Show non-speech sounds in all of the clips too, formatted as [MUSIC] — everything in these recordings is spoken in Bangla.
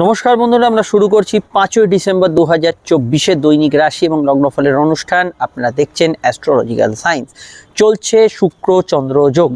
নমস্কার বন্ধুরা, আমরা শুরু করছি পাঁচই ডিসেম্বর দু হাজার চব্বিশে দৈনিক রাশি এবং লগ্নফলের অনুষ্ঠান। আপনারা দেখছেন অ্যাস্ট্রোলজিক্যাল সায়েন্স চলছে শুক্র, চন্দ্র যোগ।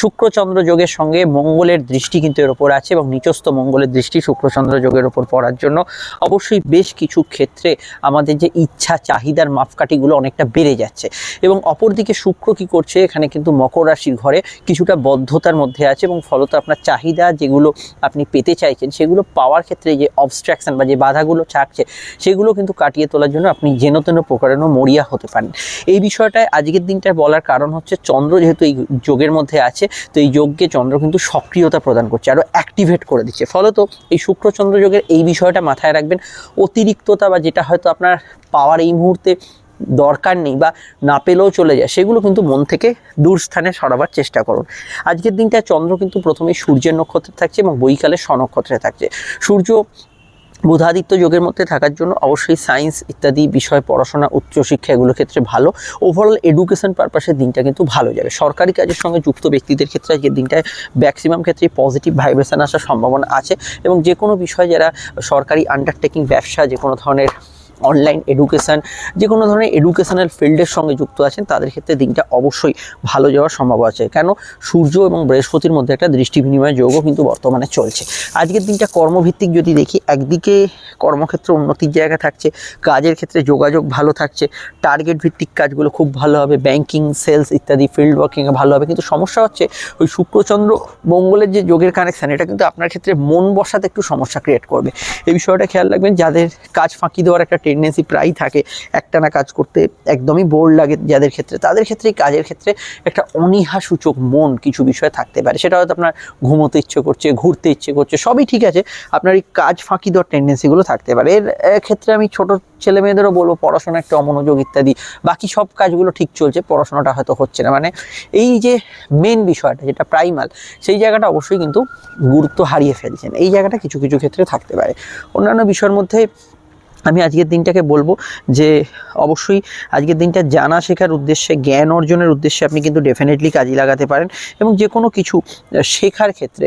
শুক্র, চন্দ্র যোগের সঙ্গে মঙ্গলের দৃষ্টি কিন্তু এর ওপর আছে এবং নিচস্থ মঙ্গলের দৃষ্টি শুক্র, চন্দ্র যোগের ওপর পড়ার জন্য। অবশ্যই বেশ কিছু ক্ষেত্রে আমাদের যে ইচ্ছা, চাহিদার মাপকাঠিগুলো অনেকটা বেড়ে যাচ্ছে। এবং অপরদিকে শুক্র কি করছে, এখানে কিন্তু মকর রাশির ঘরে কিছুটা বদ্ধতার মধ্যে আছে এবং ফলত আপনার চাহিদা যেগুলো আপনি পেতে চাইছেন, সেগুলো পাওয়ার ক্ষেত্রে যে অবস্ট্রাকশন বা যে বাধাগুলো থাকছে, সেগুলো কিন্তু কাটিয়ে তোলার জন্য আপনি যেন তেন প্রকারেণও মরিয়া হতে পারেন। এই বিষয়টায় আজকের দিনটা বলার কারণ হচ্ছে চন্দ্র যেহেতু এই যোগের মধ্যে আছে, তো এই যোগকে চন্দ্র কিন্তু সক্রিয়তা প্রদান করছে আরও অ্যাক্টিভেট করে দিচ্ছে। ফলত এই শুক্রচন্দ্র যোগের এই বিষয়টা মাথায় রাখবেন, অতিরিক্ততা বা যেটা হয়তো আপনার পাওয়ার এই মুহূর্তে দরকার নেই বা না পেলেও চলে যায়, সেগুলো কিন্তু মন থেকে দূর স্থানে সরাবার চেষ্টা করুন। আজকের দিনটা চন্দ্র কিন্তু প্রথমে সূর্যের নক্ষত্রে থাকছে এবং বৈকালে স্বনক্ষত্রে থাকছে। সূর্য বুধাদিত্য যোগের মধ্যে থাকার জন্য অবশ্যই সায়েন্স ইত্যাদি বিষয়, পড়াশোনা উচ্চশিক্ষা এগুলোর ক্ষেত্রে ভালো। ওভারঅল এডুকেশন পারপাসের দিনটা কিন্তু ভালো যাবে। সরকারি কাজের সঙ্গে যুক্ত ব্যক্তিদের ক্ষেত্রে আজকের দিনটায় ম্যাক্সিমাম ক্ষেত্রে পজিটিভ ভাইব্রেশন আসার সম্ভাবনা আছে এবং যে কোনো বিষয় যারা সরকারি আন্ডারটেকিং ব্যবসা যে কোনো ধরনের অনলাইন এডুকেশান যে কোনো ধরনের এডুকেশনাল ফিল্ডের সঙ্গে যুক্ত আছেন, তাদের ক্ষেত্রে দিনটা অবশ্যই ভালো যাওয়ার সম্ভাবনা আছে। কেন? সূর্য এবং বৃহস্পতির মধ্যে একটা দৃষ্টি বিনিময় যোগও কিন্তু বর্তমানে চলছে। আজকের দিনটা কর্মভিত্তিক যদি দেখি, একদিকে কর্মক্ষেত্রে উন্নতির জায়গা থাকছে, কাজের ক্ষেত্রে যোগাযোগ ভালো থাকছে টার্গেট ভিত্তিক কাজগুলো খুব ভালো হবে ব্যাংকিং সেলস ইত্যাদি ফিল্ড ওয়ার্কিংয়ে ভালো হবে। কিন্তু সমস্যা হচ্ছে, ওই শুক্রচন্দ্র মঙ্গলের যে যোগের কানেকশান এটা কিন্তু আপনার ক্ষেত্রে মন বসাতে একটু সমস্যা ক্রিয়েট করবে। এই বিষয়টা খেয়াল রাখবেন, যাদের কাজ ফাঁকি দেওয়ার একটা টেন্ডেন্সি প্রায়ই থাকে, একটানা কাজ করতে একদমই বোর লাগে যাদের ক্ষেত্রে। তাদের ক্ষেত্রে কাজের ক্ষেত্রে একটা অনীহা সূচক মন কিছু বিষয় থাকতে পারে। সেটা হয়তো আপনার ঘুমোতে ইচ্ছে করছে, ঘুরতে ইচ্ছে করছে, সবই ঠিক আছে। আপনার এই কাজ ফাঁকি দেওয়ার টেন্ডেন্সিগুলো থাকতে পারে। এর ক্ষেত্রে আমি ছোট ছেলে মেয়েদেরও বলব, পড়াশোনা একটা অমনোযোগ ইত্যাদি, বাকি সব কাজগুলো ঠিক চলছে, পড়াশোনাটা হয়তো হচ্ছে না। মানে এই যে মেন বিষয়টা, যেটা প্রাইমাল সেই জায়গাটা অবশ্যই কিন্তু গুরুত্ব হারিয়ে ফেলছেন। এই জায়গাটা কিছু কিছু ক্ষেত্রে থাকতে পারে। অন্যান্য বিষয়ের মধ্যে আমি আজকের দিনটাকে বলব যে অবশ্যই আজকের দিনটা জানা শেখার উদ্দেশ্যে, জ্ঞান অর্জনের উদ্দেশ্যে আপনি কিন্তু ডেফিনেটলি কাজে লাগাতে পারেন এবং যে কোনো কিছু শেখার ক্ষেত্রে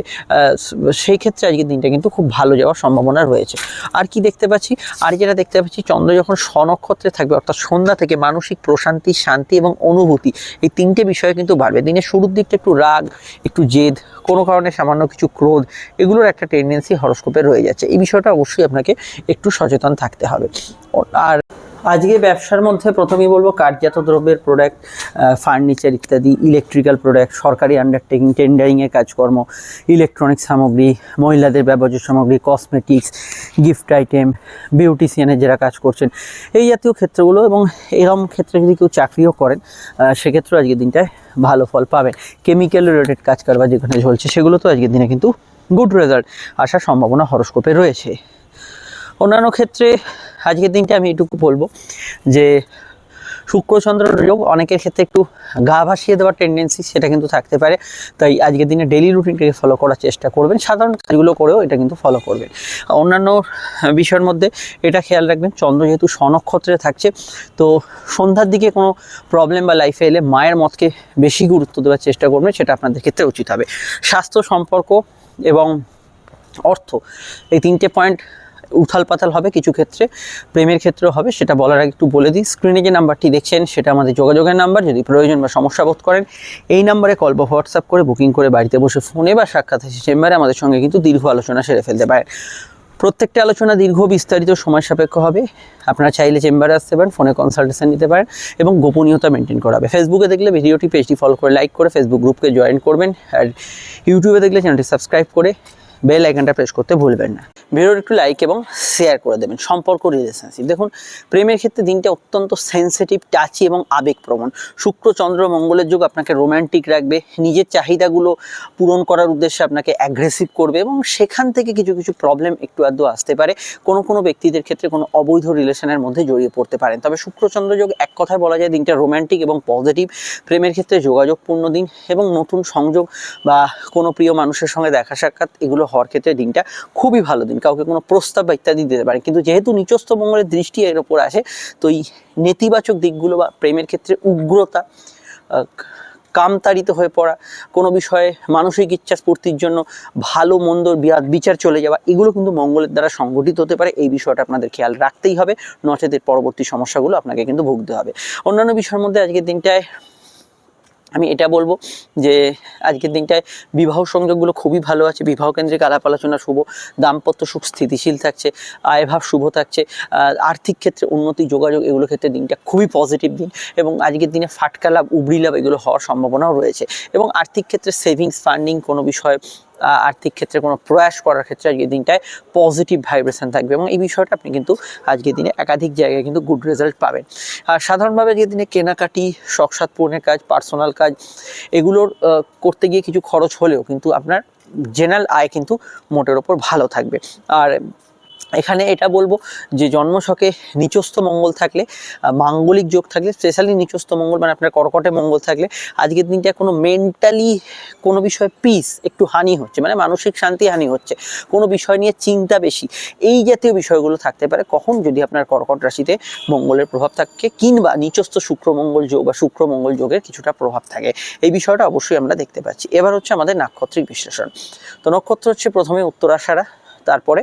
সেই ক্ষেত্রে আজকের দিনটা কিন্তু খুব ভালো যাওয়ার সম্ভাবনা রয়েছে। আর কি দেখতে পাচ্ছি? আর যেটা দেখতে পাচ্ছি, চন্দ্র যখন স্বনক্ষত্রে থাকবে, অর্থাৎ সন্ধ্যা থেকে মানসিক প্রশান্তি, শান্তি এবং অনুভূতি, এই তিনটে বিষয় কিন্তু বাড়বে। দিনের শুরুর দিকটা একটু রাগ, একটু জেদ কোনো কারণে সামান্য কিছু ক্রোধ, এগুলোর একটা টেন্ডেন্সি হরস্কোপে রয়ে যাচ্ছে। এই বিষয়টা অবশ্যই আপনাকে একটু সচেতন থাকতে হবে। আর আজকে ব্যবসার মধ্যে প্রথমেই বলব কাঠজাত দ্রব্যের প্রোডাক্ট ফার্নিচার ইত্যাদি ইলেকট্রিক্যাল প্রোডাক্ট সরকারি আন্ডারটেকিং টেন্ডারিংয়ের কাজকর্ম ইলেকট্রনিক সামগ্রী, মহিলাদের ব্যবহার্য সামগ্রী কসমেটিক্স গিফট আইটেম বিউটিশিয়ানের যারা কাজ করছেন, এই জাতীয় ক্ষেত্রগুলো এবং এরকম ক্ষেত্রে যদি কেউ চাকরিও করেন সেক্ষেত্রেও আজকের দিনটায় ভালো ফল পাবেন। কেমিক্যাল রিলেটেড কাজ কারবার যেখানে চলছে, সেগুলো তো আজকের দিনে কিন্তু গুড রেজাল্ট আসার সম্ভাবনা হরস্কোপে রয়েছে। অন্যান্য ক্ষেত্রে আজকের দিনটা আমি এটুকু বলব যে শুক্রচন্দ্র যোগ অনেকের ক্ষেত্রে একটু গা ভাসিয়ে দেওয়ার টেন্ডেন্সি সেটা কিন্তু থাকতে পারে। তাই আজকের দিনে ডেলি রুটিনটাকে ফলো করার চেষ্টা করবেন। সাধারণ কাজগুলো করেও এটা কিন্তু ফলো করবেন। অন্যান্য বিষয়ের মধ্যে এটা খেয়াল রাখবেন, চন্দ্র যেহেতু স্বনক্ষত্রে থাকছে, তো সন্ধ্যার দিকে কোনো প্রবলেম বা লাইফে এলে মায়ের মতকে বেশি গুরুত্ব দেওয়ার চেষ্টা করবেন, সেটা আপনাদের ক্ষেত্রে উচিত হবে। স্বাস্থ্য সম্পর্ক এবং অর্থ, এই তিনটে পয়েন্ট উথাল পাতাল হবে কিছু ক্ষেত্রে, প্রেমের ক্ষেত্রেও হবে, সেটা বলার আগে একটু বলে দিই। স্ক্রিনে যে নাম্বারটি দেখছেন, সেটা আমাদের যোগাযোগের নাম্বার, যদি প্রয়োজন বা সমস্যা বোধ করেন, এই নাম্বারে কল বা হোয়াটসঅ্যাপ করে বুকিং করে বাড়িতে বসে ফোনে বা সাক্ষাৎ চেম্বারে আমাদের সঙ্গে কিন্তু দীর্ঘ আলোচনা সেরে ফেলতে পারেন। প্রত্যেকটা আলোচনা দীর্ঘ, বিস্তারিত, সময় সাপেক্ষ হবে। আপনারা চাইলে চেম্বারে আসতে পারেন ফোনে কনসালটেশন নিতে পারেন এবং গোপনীয়তা মেনটেন করা হবে ফেসবুকে দেখলে ভিডিওটি পেজটি ফলো করে লাইক করে ফেসবুক গ্রুপকে জয়েন করবেন। আর ইউটিউবে দেখলে চ্যানেলটি সাবস্ক্রাইব করে বেল আইকনটা প্রেস করতে ভুলবেন না। ভিডিওটি একটু লাইক এবং শেয়ার করে দেবেন। সম্পর্ক রিলেশনশিপ দেখুন, প্রেমের ক্ষেত্রে দিনটা অত্যন্ত সেন্সিটিভ টাচি এবং আবেগপ্রবণ। শুক্র, চন্দ্র, মঙ্গলের যুগ আপনাকে রোম্যান্টিক রাখবে। নিজের চাহিদাগুলো পূরণ করার উদ্দেশ্যে আপনাকে অ্যাগ্রেসিভ করবে এবং সেখান থেকে কিছু কিছু প্রবলেম একটু আধটু আসতে পারে। কোনো কোনো ব্যক্তিদের ক্ষেত্রে কোনো অবৈধ রিলেশনের মধ্যে জড়িয়ে পড়তে পারেন। তবে শুক্র, চন্দ্র যোগ এক কথায় বলা যায় দিনটা রোম্যান্টিক এবং পজিটিভ প্রেমের ক্ষেত্রে যোগাযোগপূর্ণ দিন এবং নতুন সংযোগ বা কোনো প্রিয় মানুষের সঙ্গে দেখা সাক্ষাৎ এগুলো হওয়ার ক্ষেত্রে দিনটা খুবই ভালো দিন। কাউকে কোনো প্রস্তাব বা ইত্যাদি দিতে পারেন। কিন্তু যেহেতু নিচস্থ মঙ্গলের দৃষ্টি এর ওপর আসে, তো এই নেতিবাচক দিকগুলো বা প্রেমের ক্ষেত্রে উগ্রতা কামতাড়িত হয়ে পড়া, কোনো বিষয়ে মানসিক ইচ্ছা স্ফূর্তির জন্য ভালো, মন্দ বিচার চলে যাওয়া, এগুলো কিন্তু মঙ্গলের দ্বারা সংগঠিত হতে পারে। এই বিষয়টা আপনাদের খেয়াল রাখতেই হবে। নচেতের পরবর্তী সমস্যাগুলো আপনাকে কিন্তু ভুগতে হবে। অন্যান্য বিষয়ের মধ্যে আজকের দিনটায় আমি এটা বলব যে আজকের দিনটায় বিবাহ সংযোগগুলো খুবই ভালো আছে, বিবাহ কেন্দ্রিক আলাপ আলোচনা শুভ, দাম্পত্য সুখ স্থিতিশীল থাকছে, আয়ভাব শুভ থাকছে আর্থিক ক্ষেত্রে উন্নতি, যোগাযোগ এগুলো ক্ষেত্রে দিনটা খুবই পজিটিভ দিন এবং আজকের দিনে ফাটকা লাভ উবড়ি লাভ এগুলো হওয়ার সম্ভাবনাও রয়েছে এবং আর্থিক ক্ষেত্রে সেভিংস ফান্ডিং কোনো বিষয়ে আর্থিক ক্ষেত্রে কোনো প্রয়াস করার ক্ষেত্রে আজকের দিনটায় পজিটিভ ভাইব্রেশন থাকবে এবং এই বিষয়টা আপনি কিন্তু আজকের দিনে একাধিক জায়গায় কিন্তু গুড রেজাল্ট পাবেন। আর সাধারণভাবে আজকের দিনে কেনাকাটি, শখসাদ পূরণের কাজ পার্সোনাল কাজ, এগুলোর করতে গিয়ে কিছু খরচ হলেও কিন্তু আপনার জেনারেল আয় কিন্তু মোটের ওপর ভালো থাকবে। আর এখানে এটা বলব যে জন্মছকে নিচস্থ মঙ্গল থাকলে মাঙ্গলিক যোগ থাকলে স্পেশালি নিচস্থ মঙ্গল মানে আপনার কর্কটে মঙ্গল থাকলে, আজকের দিনটা কোনো মেন্টালি কোনো বিষয়ে পিস একটু হানি হচ্ছে মানে মানসিক শান্তি হানি হচ্ছে, কোনো বিষয় নিয়ে চিন্তা বেশি, এই জাতীয় বিষয়গুলো থাকতে পারে। কখন যদি আপনার কর্কট রাশিতে মঙ্গলের প্রভাব থাকে, কিংবা নিচস্থ শুক্র মঙ্গল যোগ বা শুক্র মঙ্গল যোগের কিছুটা প্রভাব থাকে, এই বিষয়টা অবশ্যই আমরা দেখতে পাচ্ছি। এবার হচ্ছে আমাদের নাক্ষত্রিক বিশ্লেষণ। তো নক্ষত্র হচ্ছে প্রথমে উত্তরাষাঢ়া তারপরে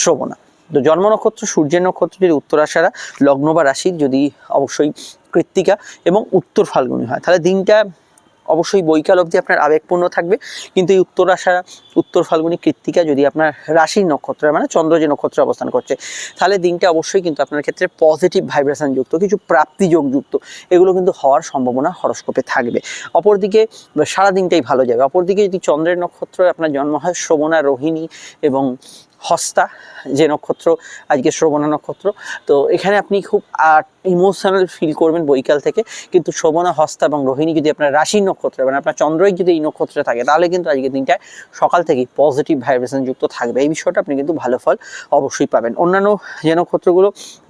শ্রবণা। তো জন্ম নক্ষত্র, সূর্যের নক্ষত্র যদি উত্তরাষাঢ়া লগ্ন বা রাশির যদি অবশ্যই কৃত্তিকা এবং উত্তর ফাল্গুনি হয়, তাহলে দিনটা অবশ্যই বৈকাল অবধি আপনার আবেগপূর্ণ থাকবে। কিন্তু এই উত্তরাষাঢ়া উত্তর ফাল্গুনি কৃত্তিকা যদি আপনার রাশির নক্ষত্র মানে চন্দ্র যে নক্ষত্রে অবস্থান করছে, তাহলে দিনটা অবশ্যই কিন্তু আপনার ক্ষেত্রে পজিটিভ ভাইব্রেশন যুক্ত, কিছু প্রাপ্তি যোগ যুক্ত। এগুলো কিন্তু হওয়ার সম্ভাবনা হরস্কোপে থাকবে। অপরদিকে সারা দিনটাই ভালো যাবে। অপরদিকে যদি চন্দ্রের নক্ষত্র আপনার জন্ম হয় শ্রবণা রোহিণী এবং হস্তা, যে নক্ষত্র, আজকে শ্রবণা নক্ষত্র। তো এখানে আপনি খুব ইমোশনাল ফিল করবেন বৈকাল থেকে। কিন্তু শোভনা, হস্তা এবং রোহিণী যদি আপনার রাশির নক্ষত্র মানে আপনার চন্দ্রই যদি এই নক্ষত্রে থাকে, তাহলে কিন্তু আজকের দিনটায় সকাল থেকেই পজিটিভ ভাইব্রেশন যুক্ত থাকবে। এই বিষয়টা আপনি কিন্তু ভালো ফল অবশ্যই পাবেন। অন্যান্য যে নক্ষত্রগুলো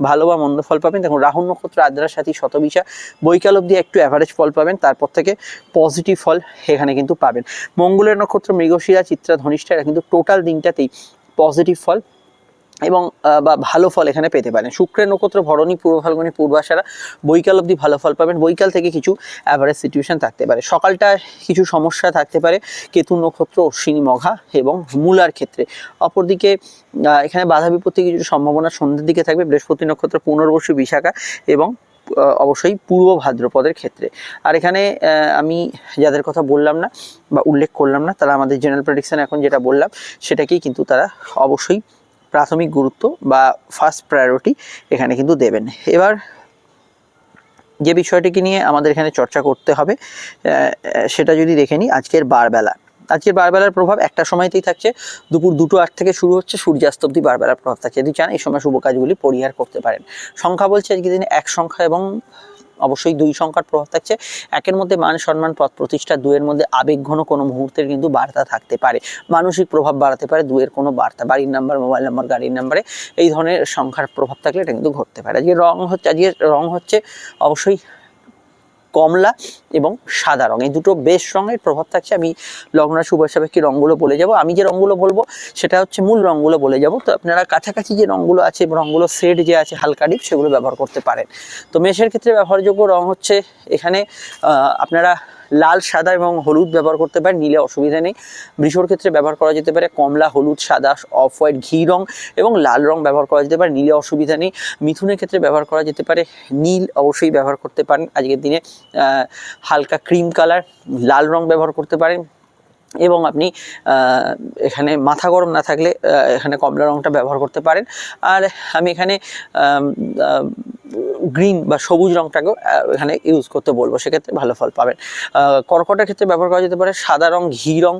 ভালো বা মন্দ ফল পাবেন, দেখুন রাহুল নক্ষত্র আদ্রার সাথী, শতবিশা, বৈকাল অবধি একটু অ্যাভারেজ ফল পাবেন, তারপর থেকে পজিটিভ ফল এখানে কিন্তু পাবেন। মঙ্গলের নক্ষত্র, মৃগশিরা, চিত্রা, ধনিষ্ঠা, এরা কিন্তু টোটাল দিনটাতেই পজিটিভ ফল এবং বা ভালো ফল এখানে পেতে পারেন। শুক্রের নক্ষত্র, ভরণী, পূর্ব ফাল্গুনি, পূর্বাশারা, বৈকাল অবধি ভালো ফল পাবেন। বৈকাল থেকে কিছু অ্যাভারেজ সিচুয়েশন থাকতে পারে। সকালটা কিছু সমস্যা থাকতে পারে। কেতু নক্ষত্র, অশ্বিনী মঘা এবং মূলার ক্ষেত্রে। অপরদিকে এখানে বাধা বিপত্তি কিছু সম্ভাবনা সন্ধ্যের দিকে থাকবে। বৃহস্পতি নক্ষত্র, পুনর্বসু, বিশাখা এবং অবশ্যই পূর্ব ভাদ্রপদের ক্ষেত্রে। আর এখানে আমি যাদের কথা বললাম না বা উল্লেখ করলাম না, তারা আমাদের জেনারেল প্রেডিকশন এখন যেটা বললাম, সেটাকেই কিন্তু তারা অবশ্যই প্রাথমিক গুরুত্ব বা ফার্স্ট প্রায়োরিটি এখানে কিন্তু দেবেন। এবার যে বিষয়টিকে নিয়ে আমাদের এখানে চর্চা করতে হবে সেটা যদি দেখে নিই, আজকের বারবেলা। আজকের বারবেলার প্রভাব একটা সময়তেই থাকছে। দুপুর দুটো আট থেকে শুরু হচ্ছে, সূর্যাস্ত অব্দি বারবেলার প্রভাব থাকছে। যদি চান, এই সময় শুভ কাজগুলি পরিহার করতে পারেন। সংখ্যা বলছে আজকের দিনে এক সংখ্যা এবং অবশ্যই দুই সংখ্যার প্রভাব থাকছে। একের মধ্যে মান, সম্মান, পথ প্রতিষ্ঠা দুয়ের মধ্যে আবেগঘন কোনো মুহূর্তের কিন্তু বার্তা থাকতে পারে। মানসিক প্রভাব বাড়াতে পারে দুয়ের কোনো বার্তা, বাড়ির নাম্বার, মোবাইল নাম্বার, গাড়ির নাম্বারে এই ধরনের সংখ্যার প্রভাব থাকলে এটা কিন্তু ঘটতে পারে। আজকে রং হচ্ছে, আজকে রং হচ্ছে অবশ্যই কমলা এবং সাদা রং। এই দুটো বেশ রঙের প্রভাব থাকছে। আমি লগ্ন শুভ কি রঙগুলো বলে যাব। আমি যে রঙগুলো বলব, সেটা হচ্ছে মূল রঙগুলো বলে যাব। তো আপনারা কাছাকাছি যে রঙগুলো আছে রঙগুলো সেট যে আছে, হালকা ডিপ, সেগুলো ব্যবহার করতে পারেন। তো মেষের ক্ষেত্রে ব্যবহারযোগ্য রং হচ্ছে এখানে আপনারা লাল, সাদা এবং হলুদ ব্যবহার করতে পারেন, নীলে অসুবিধা নেই। বৃষর ক্ষেত্রে ব্যবহার করা যেতে পারে কমলা, হলুদ, সাদা, অফ হোয়াইট, ঘি রং এবং লাল রং ব্যবহার করা যেতে পারে, নীলে অসুবিধা নেই। মিথুনের ক্ষেত্রে ব্যবহার করা যেতে পারে নীল, অবশ্যই ব্যবহার করতে পারেন। আজকের দিনে হালকা ক্রিম কালার, লাল রং ব্যবহার করতে পারেন। এবং আপনি এখানে মাথা গরম না থাকলে এখানে কমলা রঙটা ব্যবহার করতে পারেন। আর আমি এখানে গ্রিন বা সবুজ রঙটাকেও এখানে ইউজ করতে বলব। সেক্ষেত্রে ভালো ফল পাবেন। কর্কটের ক্ষেত্রে ব্যবহার করা যেতে পারে সাদা রং ঘি রং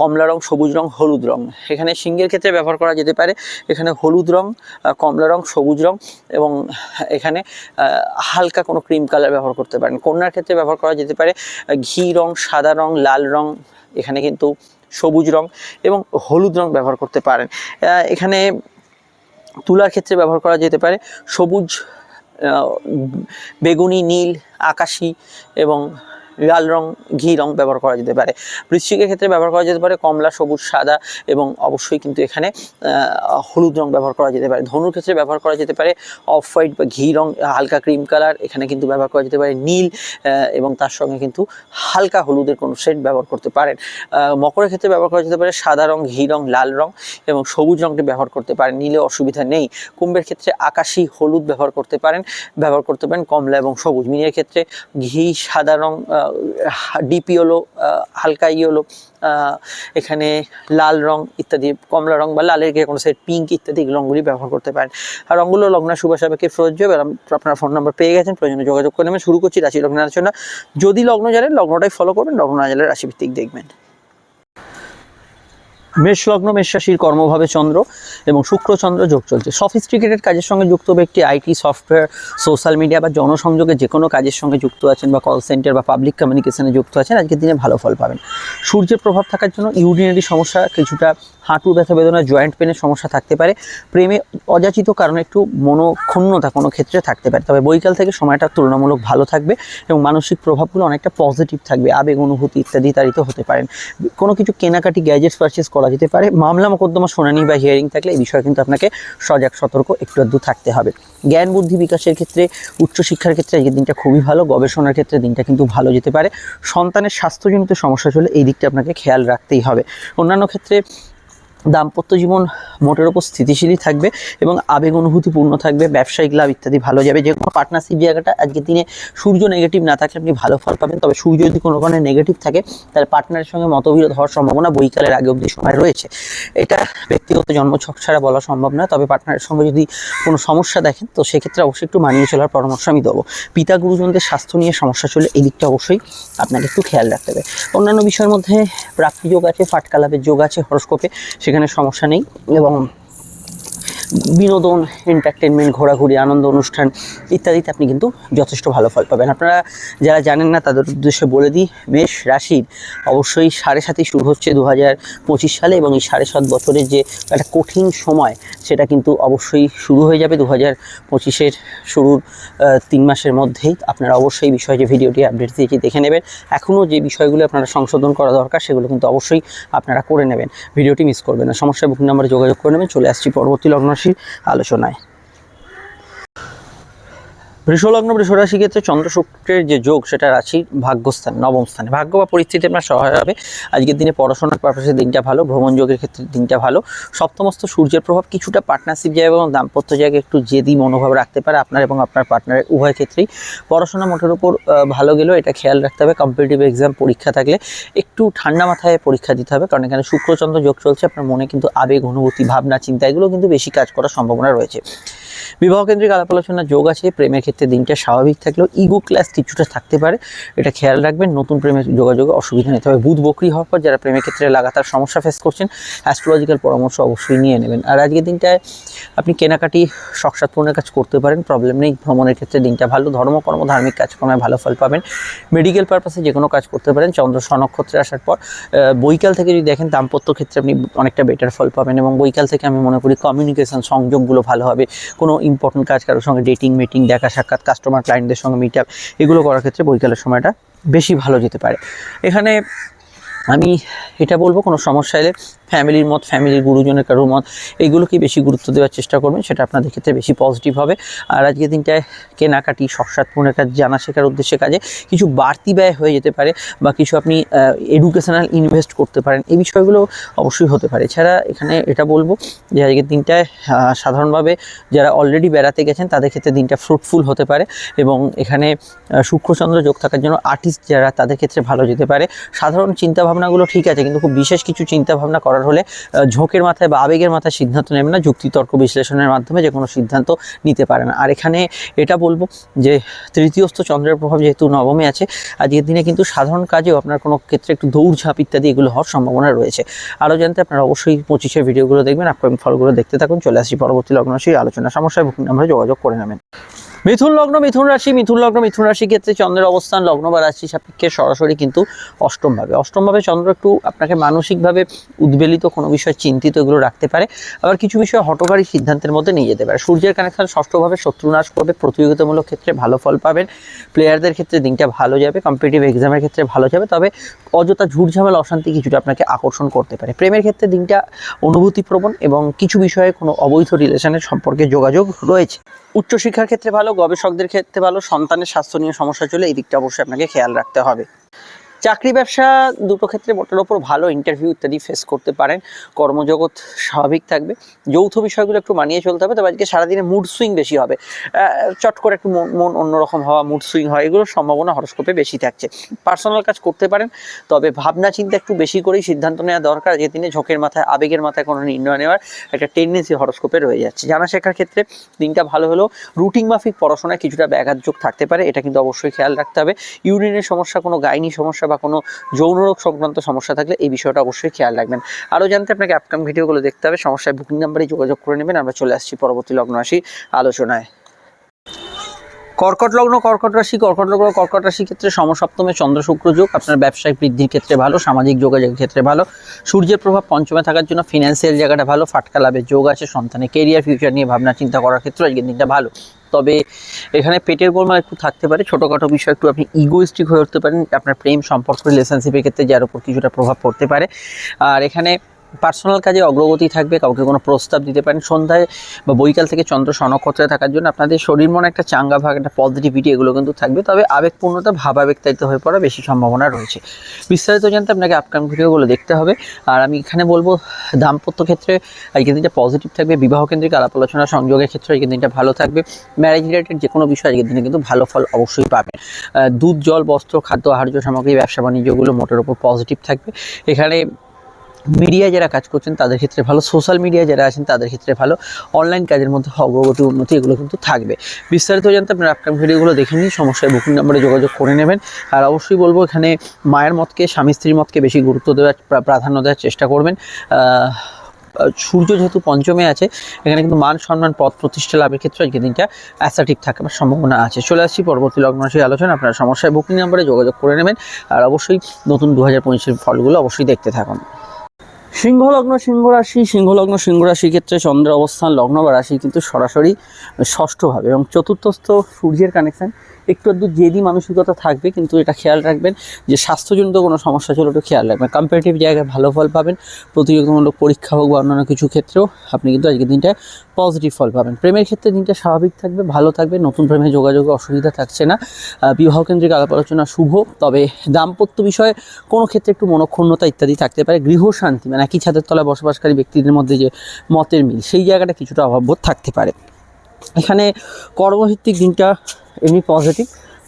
কমলা রং সবুজ রং হলুদ রং। এখানে সিংহের ক্ষেত্রে ব্যবহার করা যেতে পারে এখানে হলুদ রং আহ, কমলা রং সবুজ রং এবং এখানে হালকা কোনো ক্রিম কালার ব্যবহার করতে পারেন। কন্যার ক্ষেত্রে ব্যবহার করা যেতে পারে ঘি রং সাদা রং লাল রং এখানে কিন্তু সবুজ রং এবং হলুদ রং ব্যবহার করতে পারেন। এখানে তুলার ক্ষেত্রে ব্যবহার করা যেতে পারে সবুজ বেগুনি, নীল, আকাশি এবং লাল রং, ঘি রং ব্যবহার করা যেতে পারে। বৃশ্চিকের ক্ষেত্রে ব্যবহার করা যেতে পারে কমলা, সবুজ, সাদা এবং অবশ্যই কিন্তু এখানে হলুদ রং ব্যবহার করা যেতে পারে। ধনুর ক্ষেত্রে ব্যবহার করা যেতে পারে অফ হোয়াইট বা ঘি রং, হালকা ক্রিম কালার, এখানে কিন্তু ব্যবহার করা যেতে পারে নীল এবং তার সঙ্গে কিন্তু হালকা হলুদের কোনো শেড ব্যবহার করতে পারেন। মকরের ক্ষেত্রে ব্যবহার করা যেতে পারে সাদা রং, ঘি রং, লাল রং এবং সবুজ রংটি ব্যবহার করতে পারেন। নীলে অসুবিধা নেই। কুম্ভের ক্ষেত্রে আকাশি হলুদ ব্যবহার করতে পারেন, ব্যবহার করতে পারেন কমলা এবং সবুজ। মিনের ক্ষেত্রে ঘি, সাদা রং ডিপ ইয়েলো হালকা ইয়েলো এখানে লাল রং ইত্যাদি, কমলা রং বা লালের গিয়ে কোনো সাইড পিঙ্ক ইত্যাদি রঙগুলি ব্যবহার করতে পারেন। আর রঙগুলো লগ্ন সুভাষ সাপেক্ষে প্রযোজ্য আপনার ফোন নাম্বার পেয়ে গেছেন, প্রয়োজনে যোগাযোগ করে নেবেন। শুরু করছি রাশি লগ্ন আলোচনা। যদি লগ্ন জানেন, লগ্নটাই ফলো করবেন, লগ্ন না রাশিভিত্তিক দেখবেন। মেষ লগ্ন মেষ রাশির কর্মভাবে চন্দ্র এবং শুক্রচন্দ্র যোগ চলছে। সফিস্টিকেটেড কাজের সঙ্গে যুক্ত ব্যক্তি আইটি সফটওয়্যার সোশ্যাল মিডিয়া বা জনসংযোগে যে কোনো কাজের সঙ্গে যুক্ত আছেন বা কল সেন্টার বা পাবলিক কমিউনিকেশনে যুক্ত আছেন, আজকের দিনে ভালো ফল পাবেন। সূর্যের প্রভাব থাকার জন্য ইউরিনারি সমস্যা, কিছুটা হাঁটু ব্যথা বেদনা জয়েন্ট পেনের সমস্যা থাকতে পারে। প্রেমে অযাচিত কারণে একটু মনোক্ষুণ্ণতা কোনো ক্ষেত্রে থাকতে পারে। তবে বৈকাল থেকে সময়টা তুলনামূলক ভালো থাকবে এবং মানসিক প্রভাবগুলো অনেকটা পজিটিভ থাকবে। আবেগ, অনুভূতি ইত্যাদি তারিত হতে পারেন। কোনো কিছু কেনাকাটি গ্যাজেটস পারচেস করা যেতে পারে। মামলা মোকদ্দমা শুনানি বা হিয়ারিং থাকলে এই বিষয়ে কিন্তু আপনাকে সজাগ, সতর্ক একটু আধটু থাকতে হবে। জ্ঞান, বুদ্ধি বিকাশের ক্ষেত্রে, উচ্চশিক্ষার ক্ষেত্রে এই দিনটা খুবই ভালো। গবেষণার ক্ষেত্রে দিনটা কিন্তু ভালো যেতে পারে। সন্তানের স্বাস্থ্যজনিত সমস্যা চলে এই দিকটা আপনাকে খেয়াল রাখতেই হবে। অন্যান্য ক্ষেত্রে দাম্পত্য জীবন মোটের ওপর স্থিতিশীলই থাকবে এবং আবেগ অনুভূতিপূর্ণ থাকবে, ব্যবসায়িক লাভ ইত্যাদি ভালো যাবে। যে কোনো পার্টনারশিপ জায়গাটা আজকের দিনে সূর্য নেগেটিভ না থাকলে আপনি ভালো ফল পাবেন। তবে সূর্য যদি কোনো কারণে নেগেটিভ থাকে, তাহলে পার্টনারের সঙ্গে মতবিরোধ হওয়ার সম্ভাবনা বৈকালের আগে অবধি সময় রয়েছে। এটা ব্যক্তিগত জন্মছক ছাড়া বলা সম্ভব নয়, তবে পার্টনারের সঙ্গে যদি কোনো সমস্যা দেখেন, তো সেক্ষেত্রে অবশ্যই একটু মানিয়ে চলার পরামর্শ আমি দেবো। পিতা গুরুজনদের স্বাস্থ্য নিয়ে সমস্যা চলে এই দিকটা অবশ্যই আপনাকে একটু খেয়াল রাখতে হবে। অন্যান্য বিষয়ের মধ্যে প্রাপ্তি যোগ আছে ফাটকালাপের যোগ আছে হরস্কোপে সেখানে সমস্যা নেই এবং বিনোদন এন্টারটেনমেন্ট ঘোরাঘুরি, আনন্দ অনুষ্ঠান ইত্যাদিতে আপনি কিন্তু যথেষ্ট ভালো ফল পাবেন। আপনারা যারা জানেন না, তাদের উদ্দেশ্যে বলে দিই, মেষ রাশির অবশ্যই সাড়ে সাতই শুরু হচ্ছে দু হাজার পঁচিশ সালে এবং এই সাড়ে সাত বছরের যে একটা কঠিন সময়, সেটা কিন্তু অবশ্যই শুরু হয়ে যাবে দু হাজার পঁচিশের শুরুর তিন মাসের মধ্যেই। আপনারা অবশ্যই বিষয়ে যে ভিডিওটি আপডেট দিয়েছি দেখে নেবেন। এখনও যে বিষয়গুলো আপনারা সংশোধন করা দরকার, সেগুলো কিন্তু অবশ্যই আপনারা করে নেবেন। ভিডিওটি মিস করবেন না। সমস্যা বুকিং নাম্বারে যোগাযোগ করে নেবেন। চলে আসছি পরবর্তী লগ্নরাশির আলোচনায়। বৃষলগ্ন বৃষরাশি ক্ষেত্রে চন্দ্র শুক্রের যে যোগ, সেটা রাশির ভাগ্যস্থান, নবম স্থানে। ভাগ্য বা পরিস্থিতি আপনার সহায় হবে। আজকের দিনে পড়াশোনার পারপাসে দিনটা ভালো, ভ্রমণ যোগের ক্ষেত্রে দিনটা ভালো। সপ্তমস্ত সূর্যের প্রভাব কিছুটা পার্টনারশিপ জায়গা এবং দাম্পত্য জায়গায় একটু জেদি মনোভাব রাখতে পারে আপনার এবং আপনার পার্টনারের উভয় ক্ষেত্রেই। পড়াশোনা মোটের উপর ভালো গেলেও এটা খেয়াল রাখতে হবে। কম্পিটিটিভ এক্সাম পরীক্ষা থাকলে একটু ঠান্ডা মাথায় পরীক্ষা দিতে হবে। কারণ এখানে শুক্রচন্দ্র যোগ চলছে, আপনার মনে কিন্তু আবেগ, অনুভূতি, ভাবনা, চিন্তা, এগুলো কিন্তু বেশি কাজ করার সম্ভাবনা রয়েছে। বিবাহ কেন্দ্রিক আলাপ আলোচনার যোগ আছে, প্রেমের ক্ষেত্রে দিনটা স্বাভাবিক থাকলেও ইগো ক্লাস কিছুটা থাকতে পারে। এটা খেয়াল রাখবেন, নতুন প্রেমের যোগাযোগে অসুবিধা নেই। তবে বুধ বকরি হওয়ার পর যারা প্রেমের ক্ষেত্রে লাগাতার সমস্যা ফেস করছেন অ্যাস্ট্রোলজিক্যাল পরামর্শ অবশ্যই নিয়ে নেবেন। আর আজকের দিনটায় আপনি কেনাকাটি শখসাত কাজ করতে পারেন প্রবলেম নেই। ভ্রমণের ক্ষেত্রে দিনটা ভালো ধর্মকর্ম ধার্মিক কাজকর্মে ভালো ফল পাবেন। মেডিকেল পারপাসে যে কোনো কাজ করতে পারেন। চন্দ্র স্বনক্ষত্রে আসার পর বৈকাল থেকে যদি দেখেন দাম্পত্য ক্ষেত্রে আপনি অনেকটা বেটার ফল পাবেন এবং বৈকাল থেকে আমি মনে করি কমিউনিকেশন সংযোগগুলো ভালো হবে। ইম্পর্টেন্ট কাজ কারোর সঙ্গে ডেটিং মিটিং দেখা, সাক্ষাৎ কাস্টমার ক্লায়েন্টদের সঙ্গে মিট আপ এগুলো করার ক্ষেত্রে বৈকালের সময়টা বেশি ভালো যেতে পারে। এখানে আমি এটা বলব কোনো সমস্যা এলে ফ্যামিলির মত, ফ্যামিলির গুরুজনের কারোর মত, এইগুলোকে বেশি গুরুত্ব দেওয়ার চেষ্টা করবেন, সেটা আপনাদের ক্ষেত্রে বেশি পজিটিভ হবে। আর আজকের দিনটায় কেনাকাটি শখসাৎপূর্ণের কাজ জানা শেখার উদ্দেশ্যে কাজে কিছু বাড়তি ব্যয় হয়ে যেতে পারে বা কিছু আপনি এডুকেশনাল ইনভেস্ট করতে পারেন, এই বিষয়গুলো অবশ্যই হতে পারে। এছাড়া এখানে এটা বলব যে আজকের দিনটায় সাধারণভাবে যারা অলরেডি বেড়াতে গেছেন, তাদের ক্ষেত্রে দিনটা ফ্রুটফুল হতে পারে এবং এখানে শুক্রচন্দ্র যোগ থাকার জন্য আর্টিস্ট যারা, তাদের ক্ষেত্রে ভালো যেতে পারে। সাধারণ চিন্তাভাবনাগুলো ঠিক আছে, কিন্তু খুব বিশেষ কিছু চিন্তাভাবনা করার হলে ঝোঁকের মাথায় বা আবেগের মাথায় সিদ্ধান্ত নেবেন না, যুক্তিতর্ক বিশ্লেষণের মাধ্যমে যে কোনো সিদ্ধান্ত নিতে পারে না আর এখানে এটা বলব যে, তৃতীয়স্থ চন্দ্রের প্রভাব যেহেতু নবমে আছে, আজকের দিনে কিন্তু সাধারণ কাজেও আপনার কোনো ক্ষেত্রে একটু দৌড়ঝাঁপ ইত্যাদি এগুলো হওয়ার সম্ভাবনা রয়েছে। আরও জানতে আপনারা অবশ্যই পঁচিশের ভিডিওগুলো দেখবেন আপকামিং ফলগুলো দেখতে থাকুন। চলে আসি পরবর্তী লগ্নশীল আলোচনা সমস্যায়, বুকিং নাম্বারে যোগাযোগ করে নেবেন। মিথুন লগ্ন, মিথুন রাশি, মিথুন লগ্ন, মিথুন রাশি ক্ষেত্রে চন্দ্রের অবস্থান, লগ্ন বা রাশি সাপেক্ষে সরাসরি কিন্তু অষ্টমভাবে অষ্টমভাবে চন্দ্র একটু আপনাকে মানসিকভাবে উদ্বেলিত, কোনো বিষয় চিন্তিত, এগুলো রাখতে পারে। আবার কিছু বিষয় হটকারী সিদ্ধান্তের মধ্যে নিয়ে যেতে পারে। সূর্যের কানেকশন ষষ্ঠভাবে শত্রুনাশ করবে, প্রতিযোগিতামূলক ক্ষেত্রে ভালো ফল পাবেন। প্লেয়ারদের ক্ষেত্রে দিনটা ভালো যাবে কম্পিটিটিভ এক্সামের ক্ষেত্রে ভালো যাবে, তবে অযথা ঝুটঝামেলা অশান্তি কিছুটা আপনাকে আকর্ষণ করতে পারে। প্রেমের ক্ষেত্রে দিনটা অনুভূতিপ্রবণ এবং কিছু বিষয়ে কোনো অবৈধ রিলেশনের সম্পর্কে যোগাযোগ রয়েছে। উচ্চশিক্ষার ক্ষেত্রে ভালো, গবেষকদের ক্ষেত্রে ভালো, সন্তানের স্বাস্থ্য নিয়ে সমস্যা চলে, এই দিকটা অবশ্যই আপনাকে খেয়াল রাখতে হবে। চাকরি ব্যবসা দুটো ক্ষেত্রে মোটের ওপর ভালো ইন্টারভিউ ইত্যাদি ফেস করতে পারেন। কর্মজগৎ স্বাভাবিক থাকবে। যৌথ বিষয়গুলো একটু মানিয়ে চলতে হবে। তবে আজকে সারাদিনে মুড সুইং বেশি হবে। চট করে একটু মন অন্যরকম হওয়া মুড সুইং হয় এগুলোর সম্ভাবনা হরস্কোপে বেশি থাকছে। পার্সোনাল কাজ করতে পারেন। তবে ভাবনা চিন্তা একটু বেশি করেই সিদ্ধান্ত নেওয়া দরকার। যে দিনে ঝোঁকের মাথায়, আবেগের মাথায় কোনো নির্ণয় নেওয়ার একটা টেন্ডেন্সি হরস্কোপে রয়ে যাচ্ছে। জানা শেখার ক্ষেত্রে দিনটা ভালো হলেও রুটিন মাফিক পড়াশোনায় কিছুটা ব্যাঘাত যোগ থাকতে পারে। এটা কিন্তু অবশ্যই খেয়াল রাখতে হবে। ইউরিনের সমস্যা, কোনো গাইনি সমস্যা বা কোনো যৌন রোগ সংক্রান্ত সমস্যা থাকলে এই বিষয়টা অবশ্যই খেয়াল রাখবেন। আরও জানতে আপনাকে আপকাম ভিডিওগুলো দেখতে হবে। সমস্যায় বুকিং নাম্বারে যোগাযোগ করে নেবেন। আমরা চলে আসছি পরবর্তী লগ্ন রাশি আলোচনায়। কর্কট লগ্ন, কর্কট রাশি, কর্কট লগ্ন, কর্কট রাশি ক্ষেত্রে সমসপ্তমে চন্দ্র শুক্র যোগ। আপনার ব্যবসায়িক বৃদ্ধির ক্ষেত্রে ভালো, সামাজিক যোগাযোগের ক্ষেত্রে ভালো। সূর্যের প্রভাব পঞ্চমে থাকার জন্য ফিনান্সিয়াল জায়গাটা ভালো, ফাটকা লাভের যোগ আছে। সন্তানের কেরিয়ার ফিউচার নিয়ে ভাবনা, চিন্তা করার ক্ষেত্রে আজকের দিনটা ভালো। তবে এখানে পেটের গোলমাল একটু থাকতে পারে। ছোটোখাটো বিষয়, একটু আপনি ইগোইস্টিক হয়ে উঠতে পারেন। আপনার প্রেম সম্পর্ক রিলেশনশিপের ক্ষেত্রে যার উপর কিছুটা প্রভাব পড়তে পারে। আর এখানে পার্সোনাল কাজে অগ্রগতি থাকবে, কাউকে কোনো প্রস্তাব দিতে পারেন। সন্ধ্যায় বা বৈকাল থেকে চন্দ্র সনক্ষত্রে থাকার জন্য আপনাদের শরীর মনে একটা চাঙ্গা ভাগ, একটা পজিটিভিটি এগুলো কিন্তু থাকবে। তবে আবেগপূর্ণতা ভাবাবেগতায়িত হয়ে পড়া বেশি সম্ভাবনা রয়েছে। বিস্তারিত জানতে আপনাকে আপকাম ভিডিওগুলো দেখতে হবে। আর আমি এখানে বলব, দাম্পত্য ক্ষেত্রে আজকের দিনটা পজিটিভ থাকবে, বিবাহ কেন্দ্রিক আলাপ আলোচনা, সংযোগের ক্ষেত্রে আজকের দিনটা ভালো থাকবে। ম্যারেজ রিলেটেড যে কোনো বিষয় আজকের দিনে কিন্তু ভালো ফল অবশ্যই পাবেন। দুধ, জল, বস্ত্র, খাদ্য, আহার্য সামগ্রী ব্যবসা বাণিজ্যগুলো মোটের ওপর পজিটিভ থাকবে। এখানে মিডিয়া যারা কাজ করছেন, তাদের ক্ষেত্রে ভালো। সোশ্যাল মিডিয়া যারা আছেন, তাদের ক্ষেত্রে ভালো। অনলাইন কাজের মধ্যে অগ্রগতি, উন্নতি, এগুলো কিন্তু থাকবে। বিস্তারিত জানতে আপনার আপকাম ভিডিওগুলো দেখে নিন, সমস্যায় বুকিং নাম্বারে যোগাযোগ করে নেবেন। আর অবশ্যই বলব, এখানে মায়ের মতকে, স্বামী স্ত্রীর মতকে বেশি গুরুত্ব দেওয়ার, প্রা- প্রাধান্য দেওয়ার চেষ্টা করবেন। সূর্য যেহেতু পঞ্চমে আছে, এখানে কিন্তু মান সম্মান পদ প্রতিষ্ঠা লাভের ক্ষেত্রে আজকে দিনটা অ্যাসাটিভ থাকার সম্ভাবনা আছে। চলে আসছি পরবর্তী লগ্ন রাশির আলোচনা। আপনার সমস্যায় বুকিং নাম্বারে যোগাযোগ করে নেবেন। আর অবশ্যই নতুন দু হাজার ফলগুলো অবশ্যই দেখতে থাকুন। সিংহ লগ্ন সিংহ রাশি সিংহ লগ্ন সিংহ রাশির ক্ষেত্রে চন্দ্রের অবস্থান, লগ্ন বা রাশি কিন্তু সরাসরি ষষ্ঠভাবে এবং চতুর্থস্থ সূর্যের কানেকশন একটু আধটু জেদি মানসিকতা থাকবে, কিন্তু এটা খেয়াল রাখবেন যে স্বাস্থ্যজনিত কোনো সমস্যা ছিল একটু খেয়াল রাখবেন। কম্পারেটিভ জায়গায় ভালো ফল পাবেন, প্রতিযোগিতামূলক পরীক্ষা হোক বা অন্যান্য কিছু ক্ষেত্রেও আপনি কিন্তু আজকের দিনটায় পজিটিভ ফল পাবেন। প্রেমের ক্ষেত্রে দিনটা স্বাভাবিক থাকবে, ভালো থাকবে, নতুন প্রেমে যোগাযোগে অসুবিধা থাকছে না। বিবাহ কেন্দ্রিক আলাপ আলোচনা শুভ, তবে দাম্পত্য বিষয়ে কোনো ক্ষেত্রে একটু মনক্ষুণ্ণতা ইত্যাদি থাকতে পারে। গৃহ শান্তি মানে একই ছাদের তলায় বসবাসকারী ব্যক্তিদের মধ্যে যে মতের মিল, সেই জায়গাটা কিছুটা অভাববোধ থাকতে পারে। এখানে কর্মভিত্তিক দিনটা এমনি পজিটিভ